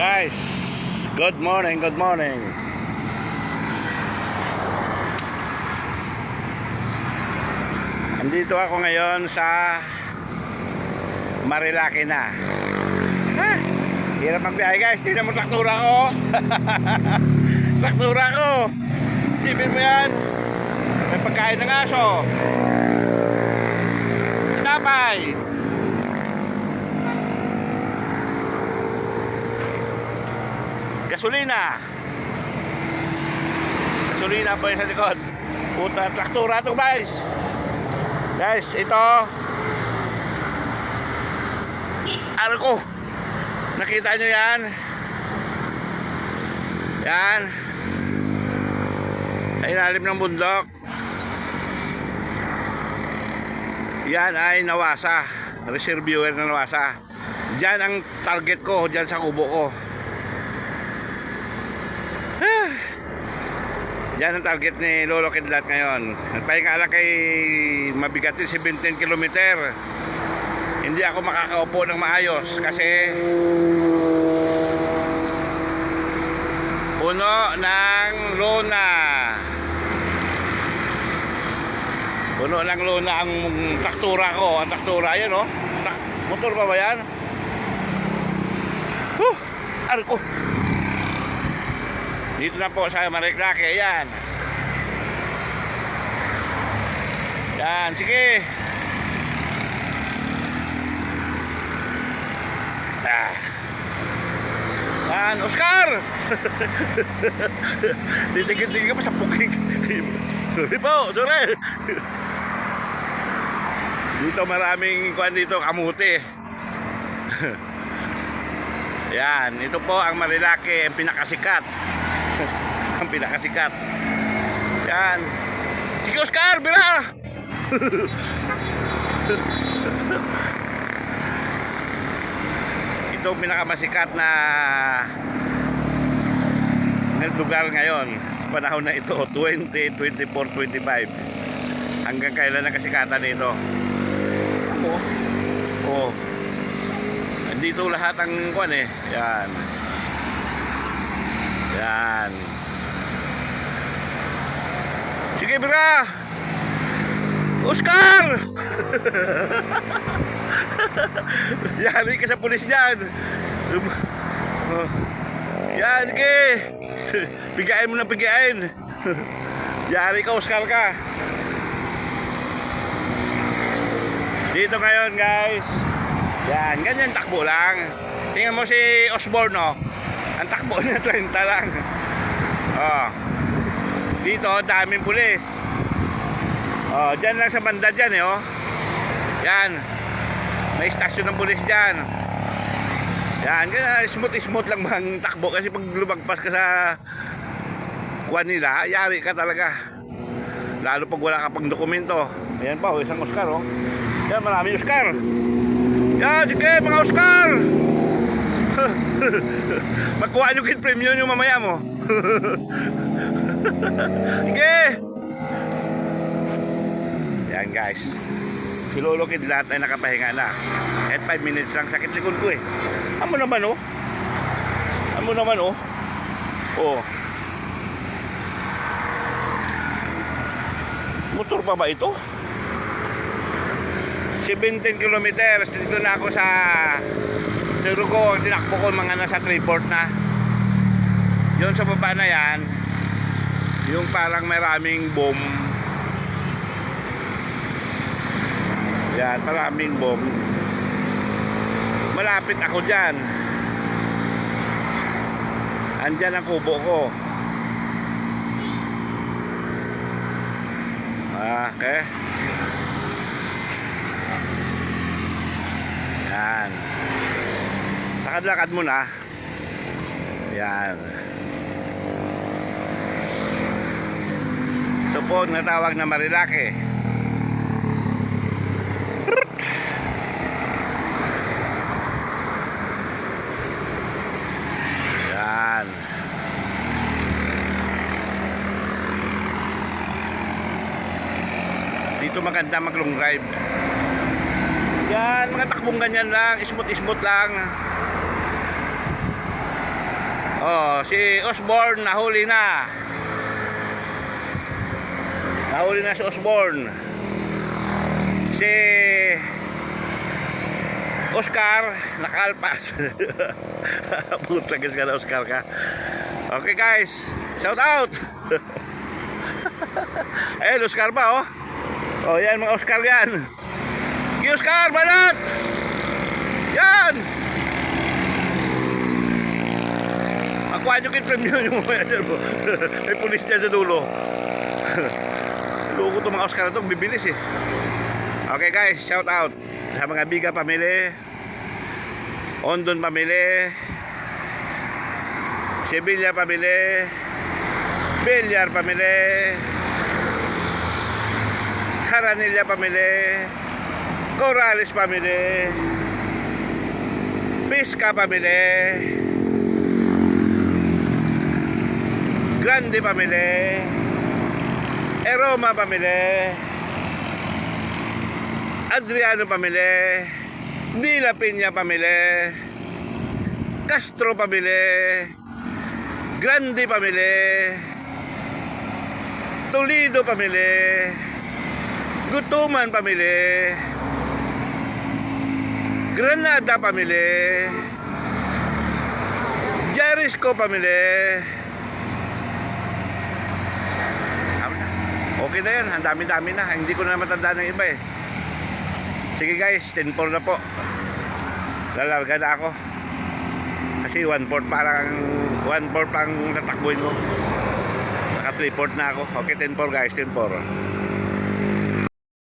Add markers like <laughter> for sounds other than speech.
Guys, good morning, good morning. Andito ako ngayon sa Marilaki na. Ha? Hirap magbiyahe guys. Tingnan mo traktura ko. <laughs> traktura ko. Sipin mo yan. May pagkain ng aso. Tinapay. Gasolina. Gasolina po sa likod. Puta, traktura to guys. Guys, ito. Ano ko? Nakita nyo yan? Yan. Sa ilalim ng bundok. Yan ay nawasa. Reserve viewer na nawasa. Diyan ang target ko. Diyan sa kubo ko. Yan ang target ni Lolo Kidlat ngayon. Nagpahinga lang kay mabigat din 17 kilometer. Hindi ako makakaupo ng maayos kasi puno ng luna. Puno ng luna ang traktura ko. Ang traktura yan, oh. Motor pa ba yan? Huh! Ano ko? Dito na po sa Mariklake, ayan. Yan, sige. Ah. Yan, Oscar! <laughs> Titigil-tigil ka pa sa puking. sorry po, sorry. dito maraming kuan dito, kamuti. <laughs> Yan, ito po ang Marilake, ang pinakasikat. <laughs> ang pinakasikat. Yan. Sige Oscar, bira! <laughs> Ito pinakamasikat na na lugar ngayon. Panahon na ito, 20, 24, 25. Hanggang kailan ang kasikatan nito? Ano? Oh. Andito lahat ang kwan eh. Yan. Yan. Sige, bra! Oscar! <laughs> Yari ka sa pulis dyan. Oh. Yan, sige. <laughs> Pigain mo ng pigain. <laughs> Yari ka, Oscar ka. Dito ngayon, guys. Yan, ganyan takbo lang. Tingnan mo si Osborne, no? Ang takbo niya 30 lang. Oh. Dito, daming pulis. Oh, dyan lang sa banda dyan, eh, oh. Yan. May istasyon ng pulis dyan. Yan, kaya smooth-smooth lang bang takbo kasi pag lumagpas ka sa kuwan nila, yari ka talaga. Lalo pag wala ka pang dokumento. Ayan pa, oh, isang Oscar, oh. Yan, maraming Oscar. Yan, sige, mga Oscar! <laughs> Magkuha nyo kid premium nyo mamaya mo. <laughs> sige! Yan guys. Si Lolo Kidlat ay nakapahinga na. At 5 minutes lang sakit likod ko eh. Amo naman oh. Amo naman oh. Oh. Motor pa ba ito? 17 kilometers. Dito na ako sa Surugo. Tinakbo ko mga nasa Triport na. Yun sa baba na yan. Yung parang maraming bomb. Yan, maraming bomb. Malapit ako dyan. Andyan ang kubo ko. Ah, Okay. Yan. Lakad-lakad muna. Yan. Ito po natawag na Marilake. Yan. Dito maganda mag long drive. Yan, mga takbong ganyan lang, ismut-ismut lang. Oh, si Osborne nahuli na. Nahuli na si Osborne. Si Oscar nakalpas. <laughs> Putlagas ka na Oscar ka. Okay guys, shout out. <laughs> Ayun, Oscar pa oh. Oh, yan mga Oscar yan. Si Oscar, banat! Yan! Akuha nyo kit premium yung mga yan mo. <laughs> May pulis dyan sa dulo. <laughs> Loko itong mga Oscar na ito, bibilis eh. Okay guys, shout out sa mga Biga pamili, Ondon pamili, Sevilla pamili, Villar pamili, Caranilla pamili, Corales pamili, Pisca pamili, Grande pamili, Eroma pamili, Adriano pamili, Dila Piña pamili, Castro pamili, Grande pamili, Toledo pamili, Gutuman pamili, Granada pamili, Jericho pamili, Tama na. Okay na yan, ang dami-dami na. Hindi ko na matanda ng iba eh. Sige guys, 10 na po. Lalarga na ako. Kasi 1 4 parang 1 4 pang tatakbuhin ko. Naka 3 na ako. Okay, 10 guys, 10